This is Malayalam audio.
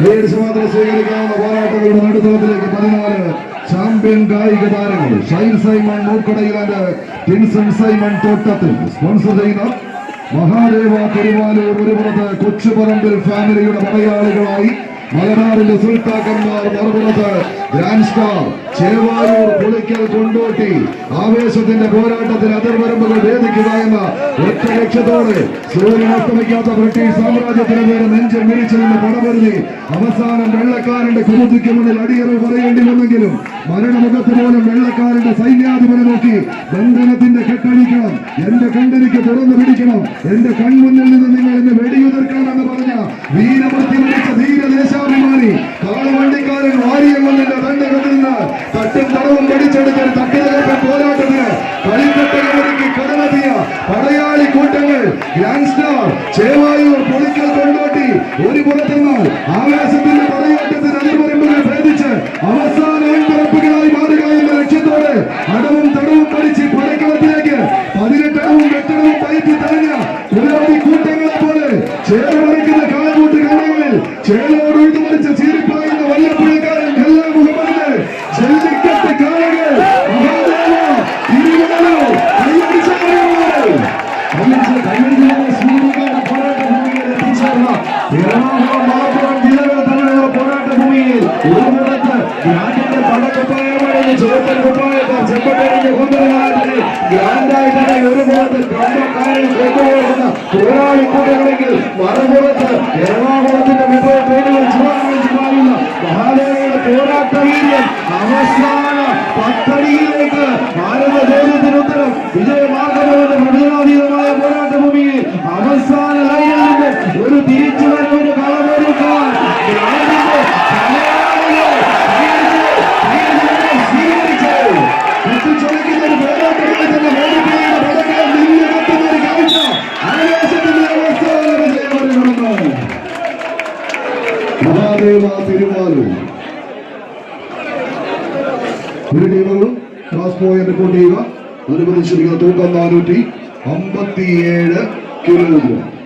കൈയടിച്ച് മാത്രം സ്വീകരിക്കാവുന്ന പോരാട്ടങ്ങളുടെ നടുത്തളത്തിലേക്ക് പതിനാല് ചാമ്പ്യൻ കായിക താരങ്ങൾ. ഷൈൻ സൈമൺ മൂക്കടയിലാൻഡ് ടിൻസൺ സൈമൺ തോട്ടത്തിൽ സ്പോൺസർ ചെയ്യുന്ന മഹാദേവ പെരുമാലൂർ ഒരു പുറത്ത് കൊച്ചുപറമ്പിൽ ഫാമിലിയുടെ പടയാളികളായി മലനാടിന്റെ സുൽത്താക്കന്മാർ മറുപുറത്ത് ഗ്രാൻഡ് സ്റ്റാർ ചേവായൂർ പുളിക്കൽ കൊണ്ടോട്ടി ആവേശത്തിന്റെ പോരാട്ടത്തിൽ അതിർവരമ്പുകൾ വേദിക്കുക എന്ന ഒറ്റ ലക്ഷ്യത്തോടെ സൂര്യൻ അസ്തമിക്കാത്ത ബ്രിട്ടീഷ് സാമ്രാജ്യത്തിന് നേരെ നെഞ്ചം മിരിച്ചു നിന്ന് പടപരുതി അവസാനം വെള്ളക്കാരന്റെ കുരുതിക്ക് മുന്നിൽ അടിയറവ് പറയേണ്ടി വന്നെങ്കിലും മരണമുഖത്ത് പോലും വെള്ളക്കാരന്റെ സൈന്യാധിപനെ നോക്കി ബന്ധനത്തിന്റെ കെട്ടഴിക്കണം. എന്റെ കണ്ണിനിക്ക് തുറന്നു പിടിക്കണം. എന്റെ കൺമുന്നിൽ നിന്ന് നിങ്ങൾ എന്നെ വെടിയുതിർക്കണമെന്ന് പറഞ്ഞ വീരമൃത്യു തട്ടും തടവും പഠിച്ചെടുത്ത തട്ടുതകർപ്പൻ പോരാട്ടത്തിന് കളിക്കട്ടകളൊരുക്കി കടമെത്തിയ പടയാളി കൂട്ടങ്ങൾ ഗ്രാൻഡ് സ്റ്റാർ ചേവായൂർ പൊളിക്കൽ കൊണ്ടോട്ടി. ഒരു പുറത്തെന്നാൽ ആകാശത്തിന്റെ പടയാട്ടത്തിന് അതിർവരമ്പുകൾ ഭേദിച്ച് അവസാന അൻപറപ്പുകളായി മാറുക എന്ന ലക്ഷ്യത്തോടെ അടവും തടവും പഠിച്ച് പടക്കളത്തിലേക്ക് പതിനെട്ടടവും എട്ടടവും പയറ്റി തടഞ്ഞ നിരവധി കൂട്ടങ്ങളെ പോലെ ചേർമറിക്കുന്ന കാലകൂട്ട് കണ്ണങ്ങളിൽ ചേലോട് പോരാളി കൂട്ടങ്ങളെങ്കിൽ മറുപുറത്ത് എറണാകുളത്തിന്റെ മെട്രോ ട്രെയിനുകൾ ചുവന്നു പായുന്ന മഹാദേവയുടെ പോരാട്ട വീര്യം അവസാന പത്തടിയിലേക്ക് ഭാരത ചോദ്യത്തിന് ഉത്തരം വിജയമാർഗമെന്ന് പ്രചോദനാതീതമായ പോരാട്ട ഭൂമിയിൽ അവസാന മഹാദേവ ചെയ്യുക അനുവദിച്ചിരിക്കുന്ന തൂക്കം നാനൂറ്റി അമ്പത്തിയേഴ് കിലോഗ്രാം.